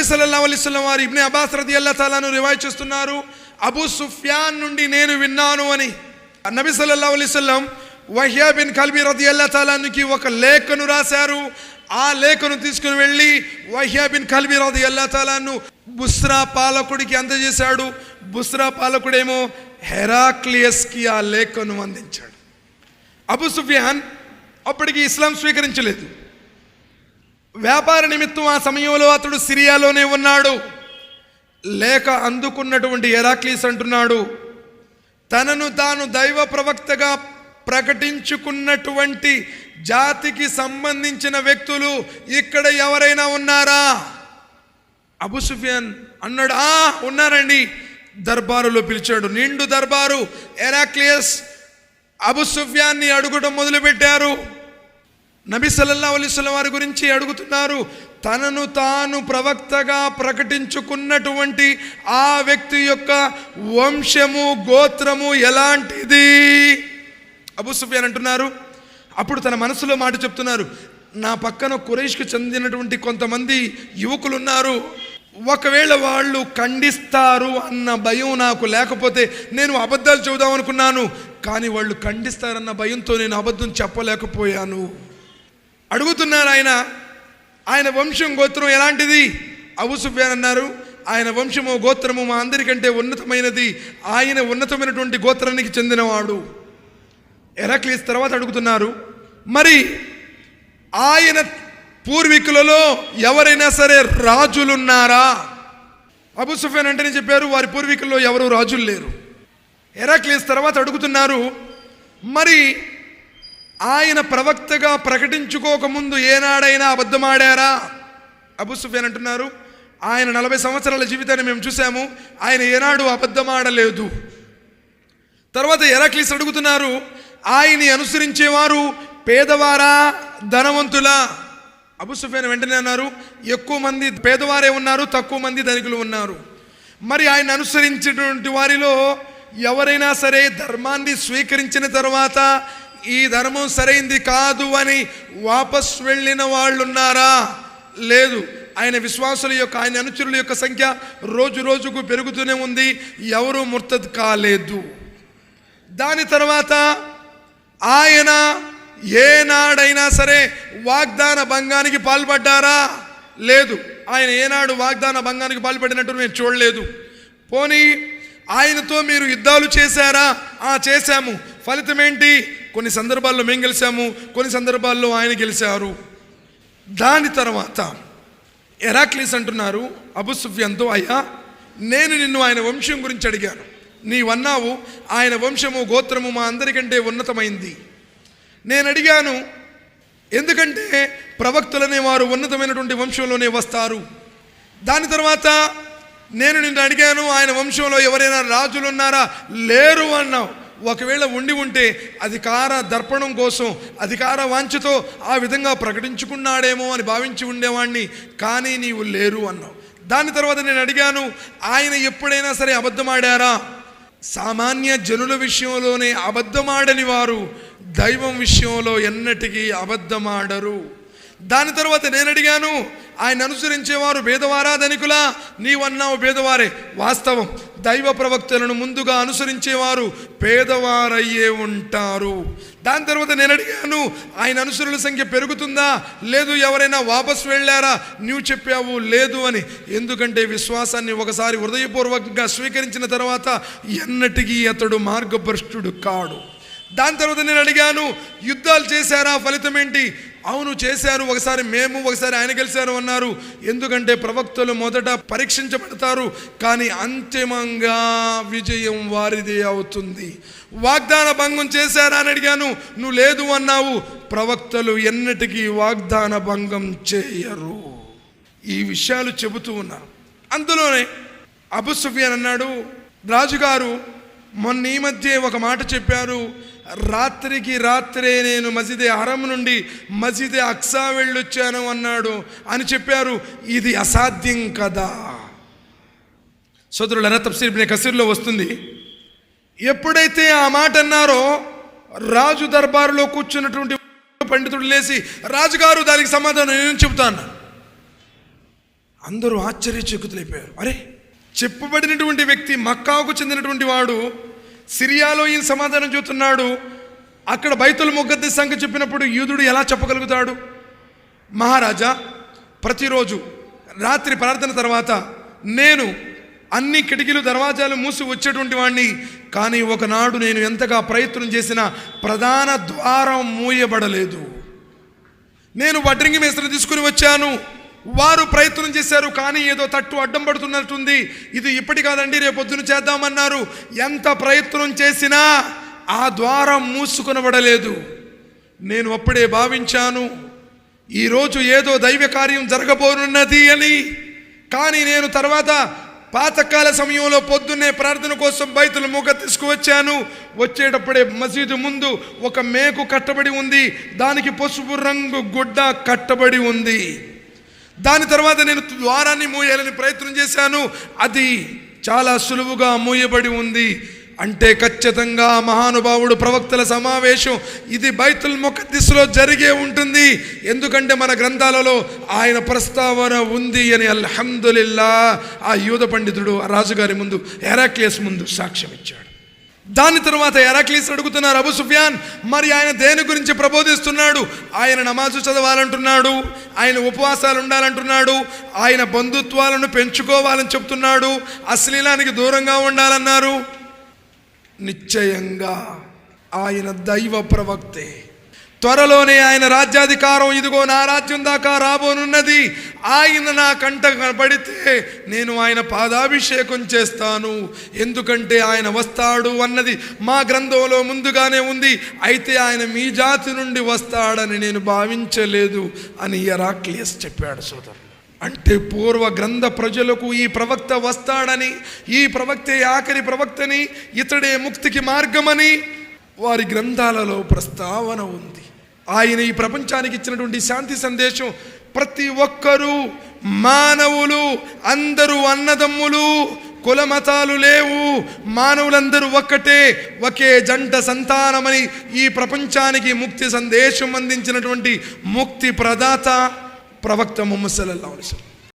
నబీ సల్లల్లాహు అలైహి వసల్లం వారు ఇబ్నే అబ్బాస్ రది అల్లా తాలాను రివాయ్ చేస్తున్నారు అబూ సుఫ్యాన్ నుండి నేను విన్నాను అని. నబీ సల్లల్లాహు అలైహి వసల్లం వహ్యా బిన్ కల్బీ రది అల్లా తాలానికి ఒక లేఖను రాశారు. ఆ లేఖను తీసుకుని వెళ్ళి వహ్యా బిన్ కల్బీ రది అల్లా తాలాను బుస్రా పాలకుడికి అందజేశాడు. బుస్రా పాలకుడేమో హెరాక్లియస్కి ఆ లేఖను అందించాడు. అబు సుఫియాన్ అప్పటికి ఇస్లాం స్వీకరించలేదు. వ్యాపార నిమిత్తం ఆ సమయంలో అతడు సిరియాలోనే ఉన్నాడు. లేక అందుకున్నటువంటి ఎరాక్లీస్ అంటున్నాడు తనను తాను దైవ ప్రవక్తగా ప్రకటించుకున్నటువంటి జాతికి సంబంధించిన వ్యక్తులు ఇక్కడ ఎవరైనా ఉన్నారా? అబుసుఫియాన్ అన్నాడు ఆ ఉన్నారండి. దర్బారులో పిలిచాడు నిండు దర్బారు ఎరాక్లియస్ అబుసుఫియాన్ని సుఫియాన్ని మొదలుపెట్టారు. నబీ సల్లల్లాహు అలైహి వారి గురించి అడుగుతున్నారు. తనను తాను ప్రవక్తగా ప్రకటించుకున్నటువంటి ఆ వ్యక్తి యొక్క వంశము గోత్రము ఎలాంటిది? అబూ సుఫియాన్ అంటున్నారు. అప్పుడు తన మనసులో మాట చెప్తున్నారు. నా పక్కన కురేష్కి చెందినటువంటి కొంతమంది యువకులు ఉన్నారు ఒకవేళ వాళ్ళు ఖండిస్తారు అన్న భయం నాకు లేకపోతే నేను అబద్ధాలు చెబుదామనుకున్నాను. కానీ వాళ్ళు ఖండిస్తారన్న భయంతో నేను అబద్ధం చెప్పలేకపోయాను. అడుగుతున్నారు ఆయన. ఆయన వంశం గోత్రం ఎలాంటిది? అబుసుఫియాన్ అన్నారు ఆయన వంశము గోత్రము మా అందరికంటే ఉన్నతమైనది. ఆయన ఉన్నతమైనటువంటి గోత్రానికి చెందినవాడు. ఎరక్లీస్ తర్వాత అడుగుతున్నారు మరి ఆయన పూర్వీకులలో ఎవరైనా సరే రాజులున్నారా? అబు సుఫేన్ అంటేనే చెప్పారు వారి పూర్వీకుల్లో ఎవరు రాజులు లేరు. ఎరాక్లీస్ తర్వాత అడుగుతున్నారు మరి ఆయన ప్రవక్తగా ప్రకటించుకోకముందు ఏనాడైనా అబద్ధమాడారా? అబుసుఫేన్ అంటున్నారు ఆయన నలభై సంవత్సరాల జీవితాన్ని మేము చూసాము ఆయన ఏనాడు అబద్ధమాడలేదు. తర్వాత ఎరాక్లీస్ అడుగుతున్నారు ఆయన్ని అనుసరించేవారు పేదవారా ధనవంతులా? అబుసుఫేన్ వెంటనే అన్నారు ఎక్కువ మంది పేదవారే ఉన్నారు తక్కువ మంది ధనికులు ఉన్నారు. మరి ఆయన అనుసరించినటువంటి వారిలో ఎవరైనా సరే ధర్మాన్ని స్వీకరించిన తర్వాత ఈ ధర్మం సరైంది కాదు అని వాపస్ వెళ్ళిన వాళ్ళు ఉన్నారా లేదు. ఆయన విశ్వాసుల యొక్క ఆయన అనుచరుల యొక్క సంఖ్య రోజు రోజుకు పెరుగుతూనే ఉంది. ఎవరు ముర్తద్ కాలేదు. దాని తర్వాత ఆయన ఏనాడైనా సరే వాగ్దాన భంగానికి పాల్పడ్డారా? లేదు. ఆయన ఏనాడు వాగ్దాన భంగానికి పాల్పడినట్టు నేను చూడలేదు. పోనీ ఆయనతో మీరు యుద్ధాలు చేశారా? ఆ చేశాము. ఫలితం ఏంటి కొన్ని సందర్భాల్లో మేము గెలిచాము కొన్ని సందర్భాల్లో ఆయన గెలిచారు. దాని తర్వాత ఎరాక్లీస్ అంటున్నారు అబుసుఫ్యంతో అయ్యా నేను నిన్ను ఆయన వంశం గురించి అడిగాను. నీవన్నావు ఆయన వంశము గోత్రము మా అందరికంటే ఉన్నతమైంది. నేను అడిగాను ఎందుకంటే ప్రవక్తలనే వారు ఉన్నతమైనటువంటి వంశంలోనే వస్తారు. దాని తర్వాత నేను నిన్ను అడిగాను ఆయన వంశంలో ఎవరైనా రాజులు ఉన్నారా లేరు అన్నావు. ఒకవేళ ఉండి ఉంటే అధికార దర్పణం కోసం అధికార వాంఛతో ఆ విధంగా ప్రకటించుకున్నాడేమో అని భావించి ఉండేవాణ్ణి. కానీ నీవు లేరు అన్నావు. దాని తర్వాత నేను అడిగాను ఆయన ఎప్పుడైనా సరే అబద్ధమాడారా? సామాన్య జనుల విషయంలోనే అబద్ధమాడని వారు దైవం విషయంలో ఎన్నటికీ అబద్ధమాడరు. దాని తర్వాత నేను అడిగాను ఆయన అనుసరించేవారు భేదవారా ధనికులా నీవన్నావు భేదవారే. వాస్తవం. దైవ ప్రవక్తలను ముందుగా అనుసరించేవారు పేదవారయ్యే ఉంటారు. దాని తర్వాత నేను అడిగాను ఆయన అనుసరుల సంఖ్య పెరుగుతుందా? లేదు ఎవరైనా వాపస్ వెళ్ళారా? నువ్వు చెప్పావు లేదు అని. ఎందుకంటే విశ్వాసాన్ని ఒకసారి హృదయపూర్వకంగా స్వీకరించిన తర్వాత ఎన్నటికీ అతడు మార్గభ్రష్టుడు కాడు. దాని తర్వాత నేను అడిగాను యుద్ధాలు చేశారా? ఫలితం ఏంటి? అవును చేశారు. ఒకసారి మేము ఒకసారి ఆయన గెలిచారు అన్నారు. ఎందుకంటే ప్రవక్తలు మొదట పరీక్షించబడతారు కానీ అంతిమంగా విజయం వారిదే అవుతుంది. వాగ్దాన భంగం చేశారా అని అడిగాను. నువ్వు లేదు అన్నావు. ప్రవక్తలు ఎన్నటికీ వాగ్దాన భంగం చేయరు. ఈ విషయాలు చెబుతూ ఉన్నారు. అందులోనే అబుసుఫియన్ అన్నాడు రాజుగారు మొన్న ఈ మధ్య ఒక మాట చెప్పారు. రాత్రికి రాత్రే నేను మసీదే హరం నుండి మసీదే అక్సా వెళ్ళొచ్చాను అన్నాడు అని చెప్పారు. ఇది అసాధ్యం కదా. సోదరుల తఫ్సీర్ కసీర్లో వస్తుంది. ఎప్పుడైతే ఆ మాట అన్నారో రాజు దర్బారులో కూర్చున్నటువంటి పండితుడు లేచి రాజుగారు దానికి సమాధానం నేను చెబుతాను అందరూ ఆశ్చర్యచకుతులైపోయారు. అరే చెప్పబడినటువంటి వ్యక్తి మక్కాకు చెందినటువంటి వాడు సిరియాలో ఈయన సమాధానం చెబుతున్నాడు. అక్కడ బైతుల ముగ్గద్ది సంఖ్య చెప్పినప్పుడు యూదుడు ఎలా చెప్పగలుగుతాడు? మహారాజా ప్రతిరోజు రాత్రి ప్రార్థన తర్వాత నేను అన్ని కిటికీలు దర్వాజాలు మూసి వచ్చేటువంటి వాడిని కానీ ఒకనాడు నేను ఎంతగా ప్రయత్నం చేసినా ప్రధాన ద్వారం మూయబడలేదు. నేను వడ్రింగి మేస్త్రి తీసుకుని వచ్చాను. వారు ప్రయత్నం చేశారు కానీ ఏదో తట్టు అడ్డం పడుతున్నట్టుంది. ఇది ఇప్పటి కాదండి రేపు చేద్దామన్నారు. ఎంత ప్రయత్నం చేసినా ఆ ద్వారం మూసుకొనబడలేదు. నేను అప్పుడే భావించాను ఈరోజు ఏదో దైవ కార్యం జరగబోనున్నది అని. కానీ నేను తర్వాత పాతకాల సమయంలో పొద్దున్నే ప్రార్థన కోసం బయతులు మూగ తీసుకువచ్చాను. వచ్చేటప్పుడే మసీదు ముందు ఒక మేకు కట్టబడి ఉంది. దానికి పసుపు రంగు గుడ్డ కట్టబడి ఉంది. దాని తర్వాత నేను ద్వారాన్ని మూయాలని ప్రయత్నం చేశాను. అది చాలా సులువుగా మూయబడి ఉంది. అంటే ఖచ్చితంగా మహానుభావుడు ప్రవక్తల సమావేశం ఇది బైతుల్ ముఖద్దిస్లో జరిగే ఉంటుంది. ఎందుకంటే మన గ్రంథాలలో ఆయన ప్రస్తావన ఉంది అని అల్హమ్దులిల్లా ఆ యూద పండితుడు ఆ రాజుగారి ముందు హెరాక్లియస్ ముందు సాక్ష్యం ఇచ్చాడు దాని తర్వాత ఎరాక్లీస్ అడుగుతున్నారు అబు సుఫియాన్ మరి ఆయన దేని గురించి ప్రబోధిస్తున్నాడు? ఆయన నమాజు చదవాలంటున్నాడు ఆయన ఉపవాసాలు ఉండాలంటున్నాడు ఆయన బంధుత్వాలను పెంచుకోవాలని చెప్తున్నాడు అశ్లీలానికి దూరంగా ఉండాలన్నారు. నిశ్చయంగా ఆయన దైవ ప్రవక్తే. త్వరలోనే ఆయన రాజ్యాధికారం ఇదిగో నా రాజ్యం దాకా రాబోనున్నది. ఆయన నా కంట కనబడితే నేను ఆయన పాదాభిషేకం చేస్తాను. ఎందుకంటే ఆయన వస్తాడు అన్నది మా గ్రంథంలో ముందుగానే ఉంది. అయితే ఆయన మీ జాతి నుండి వస్తాడని నేను భావించలేదు అని ఎరాక్లియస్ చెప్పాడు సోదరుడు. అంటే పూర్వ గ్రంథ ప్రజలకు ఈ ప్రవక్త వస్తాడని ఈ ప్రవక్తే ఆఖరి ప్రవక్తని ఇతడే ముక్తికి మార్గమని వారి గ్రంథాలలో ప్రస్తావన ఉంది. ఆయన ఈ ప్రపంచానికి ఇచ్చినటువంటి శాంతి సందేశం ప్రతి ఒక్కరూ మానవులు అందరూ అన్నదమ్ములు కులమతాలు లేవు. మానవులందరూ ఒక్కటే ఒకే జంట సంతానమని ఈ ప్రపంచానికి ముక్తి సందేశం అందించినటువంటి ముక్తి ప్రదాత ప్రవక్త ముహమ్మద్ సల్లల్లాహు అలైహి